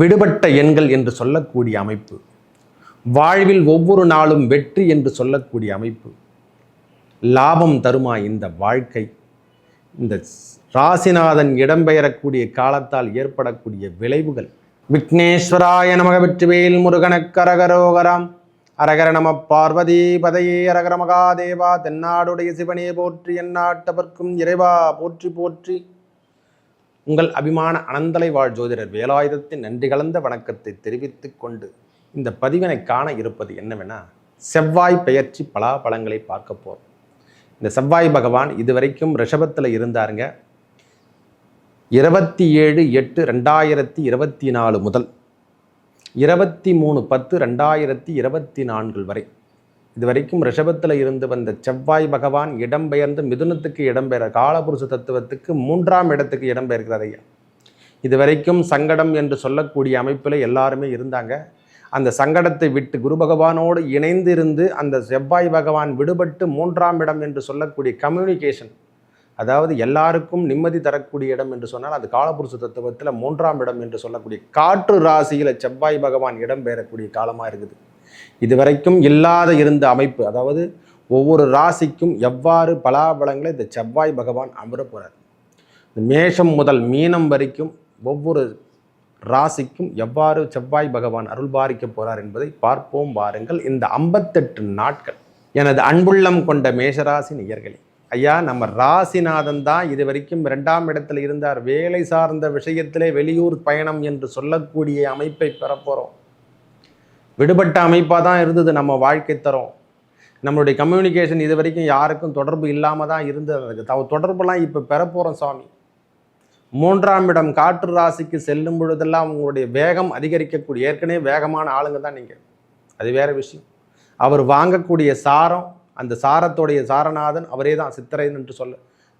விடுபட்ட எண்கள் என்று சொல்லக்கூடிய அமைப்பு. வாழ்வில் ஒவ்வொரு நாளும் வெற்றி என்று சொல்லக்கூடிய அமைப்பு. லாபம் தருமா இந்த வாழ்க்கை? இந்த ராசிநாதன் இடம்பெயரக்கூடிய காலத்தால் ஏற்படக்கூடிய விளைவுகள். விக்னேஸ்வராய நமக வெற்றிவேல் முருகனக்கரகரோகராம் அரகர நம பார்வதி பதையே அரகர மகாதேவா தென்னாடுடைய சிவனே போற்றி எந்நாட்டவர்க்கும் இறைவா போற்றி போற்றி. உங்கள் அபிமான அனந்தலை வாழ் ஜோதிடர் வேலாயுதத்தின் நன்றி கலந்த வணக்கத்தை தெரிவித்து கொண்டு இந்த பதிவினை காண இருப்பது என்னவென்னா செவ்வாய் பெயர்ச்சி பலாபலங்களை பார்க்க போகிறோம் இந்த செவ்வாய் பகவான் இதுவரைக்கும் ரிஷபத்தில் இருந்தாருங்க. இருபத்தி ஏழு எட்டு ரெண்டாயிரத்தி இருபத்தி நாலு முதல் இருபத்தி மூணு பத்து ரெண்டாயிரத்தி இருபத்தி நான்கு வரை இதுவரைக்கும் ரிஷபத்தில் இருந்து வந்த செவ்வாய் பகவான் இடம்பெயர்ந்து மிதுனத்துக்கு இடம்பெயர் காலபுருஷ தத்துவத்துக்கு மூன்றாம் இடத்துக்கு இடம்பெயர்கிறார் ஐயா. இதுவரைக்கும் சங்கடம் என்று சொல்லக்கூடிய அமைப்பில் எல்லாருமே இருந்தாங்க. அந்த சங்கடத்தை விட்டு குரு பகவானோடு இணைந்து இருந்து அந்த செவ்வாய் பகவான் விடுபட்டு மூன்றாம் இடம் என்று சொல்லக்கூடிய கம்யூனிகேஷன் அதாவது எல்லாருக்கும் நிம்மதி தரக்கூடிய இடம் என்று சொன்னால் அது காலபுருஷ தத்துவத்தில் மூன்றாம் இடம் என்று சொல்லக்கூடிய காற்று ராசியில் செவ்வாய் பகவான் இடம்பெயரக்கூடிய காலமாக இருக்குது. இதுவரைக்கும் இல்லாத இருந்த அமைப்பு அதாவது ஒவ்வொரு ராசிக்கும் எவ்வாறு பலாபலங்களை இந்த செவ்வாய் பகவான் அமர போகிறார் இந்த மேஷம் முதல் மீனம் வரைக்கும் ஒவ்வொரு ராசிக்கும் எவ்வாறு செவ்வாய் பகவான் அருள் பாரிக்கப் போகிறார் என்பதை பார்ப்போம். வாருங்கள் இந்த ஐம்பத்தெட்டு நாட்கள் எனது அன்புள்ளம் கொண்ட மேஷராசி நேயர்களே ஐயா நம்ம ராசிநாதன் தான் இது வரைக்கும் இரண்டாம் இடத்துல இருந்தார். வேலை சார்ந்த விஷயத்திலே வெளியூர் பயணம் என்று சொல்லக்கூடிய அமைப்பை பெறப்போகிறோம் விடுபட்ட அமைப்பாக தான் இருந்தது நம்ம வாழ்க்கை தரம். நம்மளுடைய கம்யூனிகேஷன் இது வரைக்கும் யாருக்கும் தொடர்பு இல்லாமல் தான் இருந்தது. தவ தொடர்புலாம் இப்போ பெறப்போகிறோம் சாமி. மூன்றாம் இடம் காற்று ராசிக்கு செல்லும் பொழுதெல்லாம் உங்களுடைய வேகம் அதிகரிக்கக்கூடிய ஏற்கனவே வேகமான ஆளுங்க தான் நீங்கள் அது வேற விஷயம். அவர் வாங்கக்கூடிய சாரம் அந்த சாரத்துடைய சாரநாதன் அவரே தான் சித்திரை என்று சொல்ல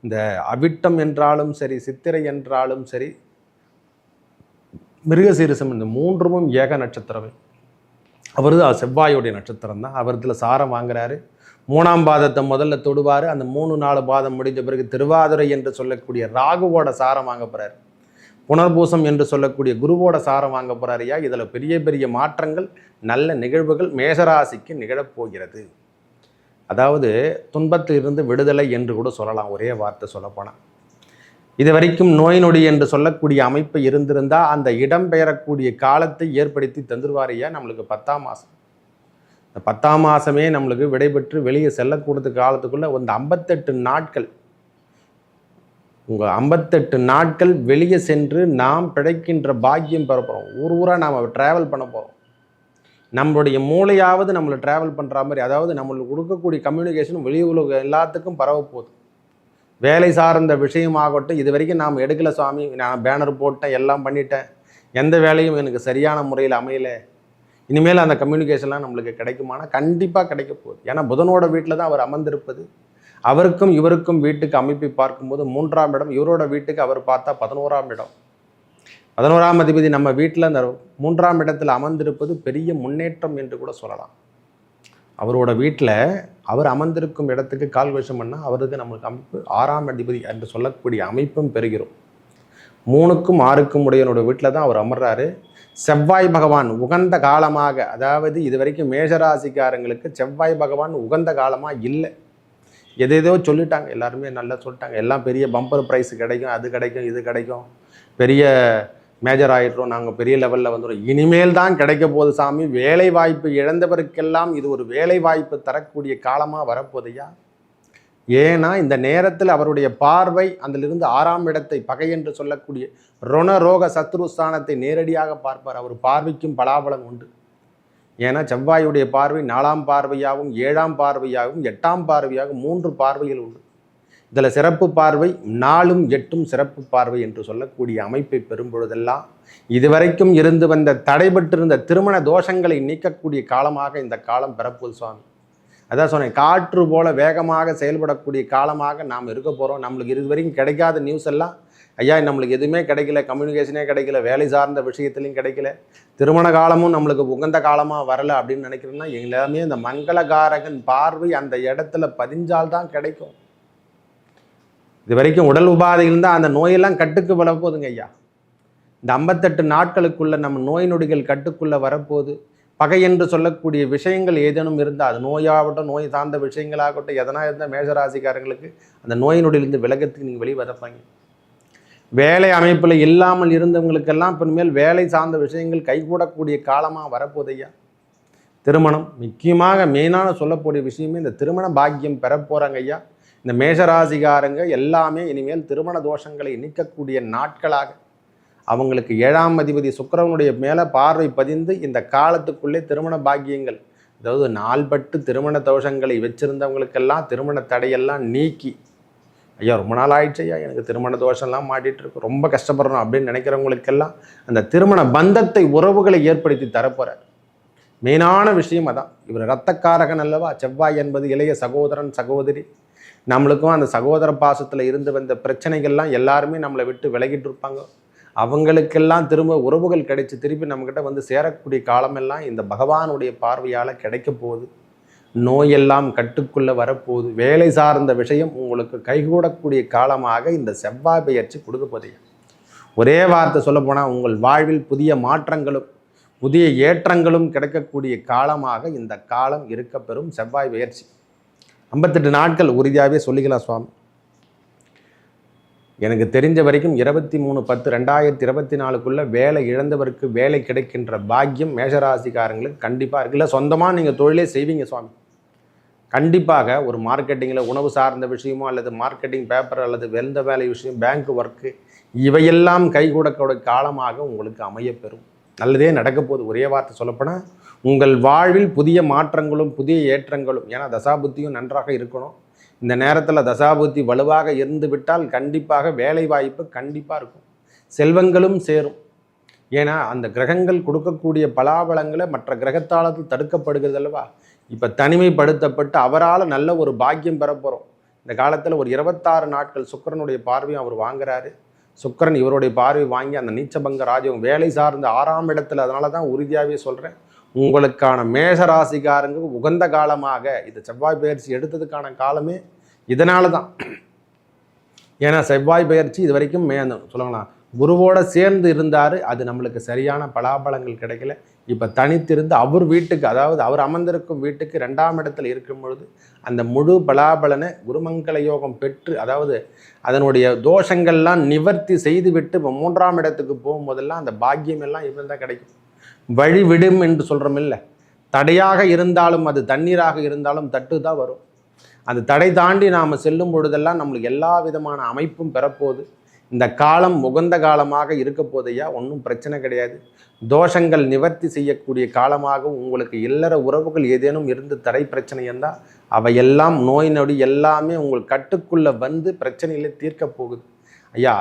இந்த அவிட்டம் என்றாலும் சரி சித்திரை என்றாலும் சரி மிருகசீரிசம் இந்த மூன்றுமும் ஏக நட்சத்திரமே. அவர் தான் செவ்வாயுடைய நட்சத்திரம் தான். அவரத்தில் சாரம் வாங்குறாரு. மூணாம் பாதத்தை முதல்ல தொடுவார். அந்த மூணு நாலு பாதம் முடிஞ்ச பிறகு திருவாதிரை என்று சொல்லக்கூடிய ராகுவோட சாரம் வாங்க போகிறார் புனர்பூசம் என்று சொல்லக்கூடிய குருவோட சாரம் வாங்க போகிறார் ஐயா இதில் பெரிய பெரிய மாற்றங்கள் நல்ல நிகழ்வுகள் மேசராசிக்கு நிகழப்போகிறது அதாவது துன்பத்தில் இருந்து விடுதலை என்று கூட சொல்லலாம். ஒரே வார்த்தை சொல்லப்போனால் இது வரைக்கும் நோய் நொடி என்று சொல்லக்கூடிய அமைப்பு இருந்திருந்தால் அந்த இடம் பெயரக்கூடிய காலத்தை ஏற்படுத்தி தந்துருவாரியா நம்மளுக்கு பத்தாம் மாதம் இந்த பத்தாம் மாதமே நம்மளுக்கு விடைபெற்று வெளியே செல்லக்கூடிய காலத்துக்குள்ளே இந்த ஐம்பத்தெட்டு நாட்கள். உங்கள் ஐம்பத்தெட்டு நாட்கள் வெளியே சென்று நாம் பிழைக்கின்ற பாக்கியம் பெற போகிறோம் ஊர் ஊராக நாம் ட்ராவல் பண்ண போகிறோம் நம்மளுடைய மூளையாவது நம்மளை ட்ராவல் பண்ணுற மாதிரி அதாவது நம்மளுக்கு கொடுக்கக்கூடிய கம்யூனிகேஷன் வெளி உலக எல்லாத்துக்கும் பரவ போகுது. வேலை சார்ந்த விஷயமாகட்டும் இது வரைக்கும் நாம் எடுக்கல சுவாமி. நான் பேனர் போட்டேன் எல்லாம் பண்ணிட்டேன். எந்த வேலையும் எனக்கு சரியான முறையில் அமையல. இனிமேல் அந்த கம்யூனிகேஷன்லாம் நம்மளுக்கு கிடைக்குமானா கண்டிப்பாக கிடைக்க போகுது. ஏன்னா புதனோட வீட்டில் தான் அவர் அமர்ந்திருப்பது. அவருக்கும் இவருக்கும் வீட்டுக்கு அமைப்பை பார்க்கும்போது மூன்றாம் இடம் இவரோட வீட்டுக்கு அவர் பார்த்தா பதினோராம் இடம். பதினோராம் அதிபதி நம்ம வீட்டில் அந்த மூன்றாம் இடத்தில் அமர்ந்திருப்பது பெரிய முன்னேற்றம் என்று கூட சொல்லலாம். அவரோட வீட்டில் அவர் அமர்ந்திருக்கும் இடத்துக்கு கால் வருஷம் பண்ணால் அவருக்கு நம்மளுக்கு அமைப்பு ஆறாம் அதிபதி என்று சொல்லக்கூடிய அமைப்பும் பெறுகிறோம். மூணுக்கும் ஆறுக்கும் உடையனோட வீட்டில் தான் அவர் அமர்றாரு. செவ்வாய் பகவான் உகந்த காலமாக அதாவது இது வரைக்கும் மேஷராசிக்காரங்களுக்கு செவ்வாய் பகவான் உகந்த காலமாக இல்லை. எதேதோ சொல்லிட்டாங்க எல்லாருமே நல்லா சொல்லிட்டாங்க. எல்லாம் பெரிய பம்பர் ப்ரைஸ் கிடைக்கும் அது கிடைக்கும் இது கிடைக்கும். பெரிய மேஜர் ஆகிடுறோம் நாங்கள் பெரிய லெவலில் வந்துடும் இனிமேல் தான் கிடைக்க போகுது சாமி. வேலை வாய்ப்பு இழந்தவருக்கெல்லாம் இது ஒரு வேலை வாய்ப்பு தரக்கூடிய காலமாக வரப்போதையா ஏன்னா இந்த நேரத்தில் அவருடைய பார்வை அதிலிருந்து ஆறாம் இடத்தை பகை என்று சொல்லக்கூடிய ருண ரோக சத்ருஸ்தானத்தை நேரடியாக பார்ப்பார். அவர் பார்வைக்கும் பலாபலம் உண்டு. ஏன்னா செவ்வாயுடைய பார்வை நாலாம் பார்வையாகவும் ஏழாம் பார்வையாகவும் எட்டாம் பார்வையாகவும் மூன்று பார்வைகள் உண்டு. இதில் சிறப்பு பார்வை நாலும் எட்டும் சிறப்பு பார்வை என்று சொல்லக்கூடிய அமைப்பை பெறும் பொழுதெல்லாம் இதுவரைக்கும் இருந்து வந்த தடைபட்டிருந்த திருமண தோஷங்களை நீக்கக்கூடிய காலமாக இந்த காலம் பிறப்பு சுவாமி. அதான் சொன்னேன் காற்று போல வேகமாக செயல்படக்கூடிய காலமாக நாம் இருக்க போகிறோம் நம்மளுக்கு இது வரைக்கும் கிடைக்காத நியூஸ் எல்லாம் ஐயா நம்மளுக்கு எதுவுமே கிடைக்கல கம்யூனிகேஷனே கிடைக்கல வேலை சார்ந்த விஷயத்துலையும் கிடைக்கல. திருமண காலமும் நம்மளுக்கு உகந்த காலமாக வரலை அப்படின்னு நினைக்கிறேன்னா எல்லாமே இந்த மங்களகாரகன் பார்வை அந்த இடத்துல பதிஞ்சால் தான் கிடைக்கும். இது வரைக்கும் உடல் உபாதைகள் இருந்தால் அந்த நோயெல்லாம் கட்டுக்கு வரப்போகுதுங்க ஐயா. இந்த ஐம்பத்தெட்டு நாட்களுக்குள்ள நம்ம நோய் நொடிகள் கட்டுக்குள்ள வரப்போகுது. பகை என்று சொல்லக்கூடிய விஷயங்கள் ஏதேனும் இருந்தால் அது நோயாகட்டும் நோய் சார்ந்த விஷயங்களாகட்டும் எதனா இருந்தால் மேஷராசிக்காரங்களுக்கு அந்த நோய் நொடியிலிருந்து விலகத்துக்கு நீங்கள் வெளியே வரப்பாங்க வேலை அமைப்பில் இல்லாமல் இருந்தவங்களுக்கெல்லாம் இனிமேல் வேலை சார்ந்த விஷயங்கள் கைகூடக்கூடிய காலமாக வரப்போதையா திருமணம் முக்கியமாக மெயினான சொல்லக்கூடிய விஷயமே இந்த திருமண பாக்கியம் பெற போகிறாங்க ஐயா. இந்த மேஷராசிகாரங்க எல்லாமே இனிமேல் திருமண தோஷங்களை நீக்கக்கூடிய நாட்களாக. அவங்களுக்கு ஏழாம் அதிபதி சுக்கரவனுடைய மேலே பார்வை பதிந்து இந்த காலத்துக்குள்ளே திருமண பாக்கியங்கள் அதாவது நாள்பட்டு திருமண தோஷங்களை வச்சுருந்தவங்களுக்கெல்லாம் திருமண தடையெல்லாம் நீக்கி. ஐயா ரொம்ப நாள் ஆயிடுச்சு ஐயா எனக்கு திருமண தோஷம்லாம் மாட்டிகிட்டு இருக்கு ரொம்ப கஷ்டப்படுறோம் அப்படின்னு நினைக்கிறவங்களுக்கெல்லாம் அந்த திருமண பந்தத்தை உறவுகளை ஏற்படுத்தி தரப்போகிறார் மெயினான விஷயம் அதான். இவர் ரத்தக்காரகன் அல்லவா? செவ்வாய் என்பது இளைய சகோதரன் சகோதரி. நம்மளுக்கும் அந்த சகோதர பாசத்தில் இருந்து வந்த பிரச்சனைகள்லாம் எல்லாருமே நம்மளை விட்டு விலகிட்டு இருப்பாங்க. அவங்களுக்கெல்லாம் திரும்ப உறவுகள் கிடைச்சி திருப்பி நம்மக்கிட்ட வந்து சேரக்கூடிய காலமெல்லாம் இந்த பகவானுடைய பார்வையால் கிடைக்க போகுது. நோயெல்லாம் கட்டுக்குள்ளே வரப்போகுது. வேலை சார்ந்த விஷயம் உங்களுக்கு கைகூடக்கூடிய காலமாக இந்த செவ்வாய் பெயர்ச்சி கொடுக்க போதைய ஒரே வார்த்தை சொல்லப்போனால் உங்கள் வாழ்வில் புதிய மாற்றங்களும் புதிய ஏற்றங்களும் கிடைக்கக்கூடிய காலமாக இந்த காலம் இருக்கப்பெறும் செவ்வாய் பயிற்சி ஐம்பத்தெட்டு நாட்கள் உறுதியாகவே சொல்லிக்கலாம் சுவாமி. எனக்கு தெரிஞ்ச வரைக்கும் இருபத்தி மூணு பத்து ரெண்டாயிரத்தி இருபத்தி நாலுக்குள்ளே வேலை இழந்தவருக்கு வேலை கிடைக்கின்ற பாக்கியம் மேஷராசிக்காரங்களுக்கு கண்டிப்பாக இருக்குல்ல சொந்தமாக நீங்கள் தொழிலே செய்வீங்க சுவாமி. கண்டிப்பாக ஒரு மார்க்கெட்டிங்கில் உணவு சார்ந்த விஷயமோ அல்லது மார்க்கெட்டிங் பேப்பர் அல்லது வெந்த வேலை விஷயம் பேங்க் ஒர்க்கு இவையெல்லாம் கைகூடக்கூடிய காலமாக உங்களுக்கு அமையப்பெறும். நல்லதே நடக்க போகுது. ஒரே வார்த்தை சொல்லப்போனால் உங்கள் வாழ்வில் புதிய மாற்றங்களும் புதிய ஏற்றங்களும் ஏன்னா தசாபுத்தியும் நன்றாக இருக்கணும். இந்த நேரத்தில் தசாபுத்தி வலுவாக இருந்து விட்டால் கண்டிப்பாக வேலை வாய்ப்பு கண்டிப்பாக இருக்கும். செல்வங்களும் சேரும். ஏன்னா அந்த கிரகங்கள் கொடுக்கக்கூடிய பலாபலங்களை மற்ற கிரகத்தாளத்தில் தடுக்கப்படுகிறது அல்லவா? இப்போ தனிமைப்படுத்தப்பட்டு அவரால் நல்ல ஒரு பாக்கியம் பெற போகிறோம் இந்த காலத்தில் ஒரு இருபத்தாறு நாட்கள் சுக்கரனுடைய பார்வையும் அவர் வாங்குறாரு. சுக்கரன் இவருடைய பார்வை வாங்கி அந்த நீச்சபங்க ராஜ்யம் வேலை சார்ந்த ஆறாம் இடத்துல அதனால தான் உறுதியாகவே சொல்கிறேன் உங்களுக்கான மேஷ ராசிக்காரங்க உகந்த காலமாக இது செவ்வாய் பயிற்சி எடுத்ததுக்கான காலமே இதனால தான். ஏன்னா செவ்வாய் பயிற்சி இது வரைக்கும் மே சொல்லுங்களா குருவோட சேர்ந்து இருந்தார். அது நம்மளுக்கு சரியான பலாபலங்கள் கிடைக்கல. இப்போ தனித்திருந்து அவர் வீட்டுக்கு அதாவது அவர் அமர்ந்திருக்கும் வீட்டுக்கு ரெண்டாம் இடத்துல இருக்கும் பொழுது அந்த முழு பலாபலனை குருமங்கல யோகம் பெற்று அதாவது அதனுடைய தோஷங்கள்லாம் நிவர்த்தி செய்துவிட்டு இப்போ மூன்றாம் இடத்துக்கு போகும்போதெல்லாம் அந்த பாக்கியம் எல்லாம் இவன் தான் கிடைக்கும். வழி விடும் என்று சொல்கிறோம் இல்லை. தடையாக இருந்தாலும் அது தண்ணீராக இருந்தாலும் தட்டு தான் வரும். அந்த தடை தாண்டி நாம் செல்லும் பொழுதெல்லாம் நம்மளுக்கு எல்லா விதமான அமைப்பும் பெறப்போகுது. இந்த காலம் உகந்த காலமாக இருக்க போதையா? ஒன்றும் பிரச்சனை கிடையாது. தோஷங்கள் நிவர்த்தி செய்யக்கூடிய காலமாகவும் உங்களுக்கு இல்லற உறவுகள் ஏதேனும் இருந்து தடை பிரச்சனை இருந்தால் அவையெல்லாம் நோய் நொடி எல்லாமே உங்கள் கட்டுக்குள்ளே வந்து பிரச்சனைகளை தீர்க்க போகுது. ஐயா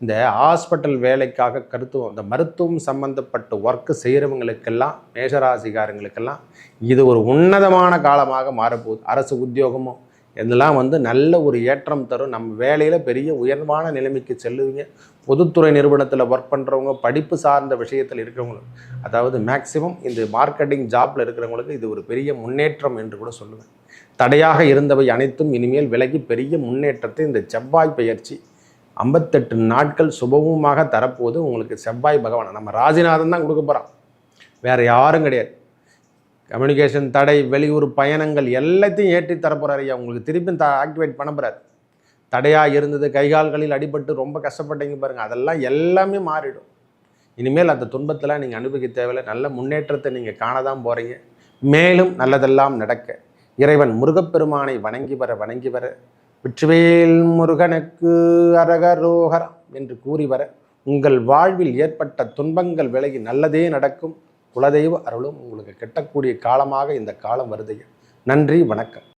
இந்த ஹாஸ்பிட்டல் வேலைக்காக கருத்துவம் இந்த மருத்துவம் சம்பந்தப்பட்ட ஒர்க்கு செய்கிறவங்களுக்கெல்லாம் மேஷராசிகாரங்களுக்கெல்லாம் இது ஒரு உன்னதமான காலமாக மாறப்போகுது. அரசு உத்தியோகமோ இதெல்லாம் வந்து நல்ல ஒரு ஏற்றம் தரும். நம்ம வேலையில் பெரிய உயர்வான நிலைமைக்கு செல்லுவீங்க. பொதுத்துறை நிறுவனத்தில் ஒர்க் பண்ணுறவங்க படிப்பு சார்ந்த விஷயத்தில் இருக்கிறவங்களுக்கு அதாவது மேக்சிமம் இந்த மார்க்கெட்டிங் ஜாப்பில் இருக்கிறவங்களுக்கு இது ஒரு பெரிய முன்னேற்றம் என்று கூட சொல்லுவேன். தடையாக இருந்தவை அனைத்தும் இனிமேல் விலகி பெரிய முன்னேற்றத்தை இந்த செவ்வாய் பயிற்சி ஐம்பத்தெட்டு நாட்கள் சுபமுமாக தரப்போது உங்களுக்கு செவ்வாய் பகவான் நம்ம ராஜிநாதன் தான் கொடுக்க போகிறான் வேறு யாரும் கிடையாது. கம்யூனிகேஷன் தடை வெளியூர் பயணங்கள் எல்லாத்தையும் ஏற்றி தரப்போகிறார் ஐயா. உங்களுக்கு திருப்பி த ஆக்டிவேட் பண்ண போகிறார் தடையாக இருந்தது கைகால்களில் அடிபட்டு ரொம்ப கஷ்டப்பட்டீங்க பாருங்கள் அதெல்லாம் எல்லாமே மாறிடும். இனிமேல் அந்த துன்பத்தில் நீங்கள் அனுபவிக்க தேவையில்லை. நல்ல முன்னேற்றத்தை நீங்கள் காண தான் போகிறீங்க மேலும் நல்லதெல்லாம் நடக்க. இறைவன் முருகப்பெருமானை வணங்கி வர வணங்கி வர. வெற்றிவேல் முருகனுக்கு அரகரோகரம் என்று கூறி வர. உங்கள் வாழ்வில் ஏற்பட்ட துன்பங்கள் விலகி நல்லதே நடக்கும். குலதெய்வ அருளும் உங்களுக்கு கெட்டக்கூடிய காலமாக இந்த காலம் வருதுங்க நன்றி வணக்கம்.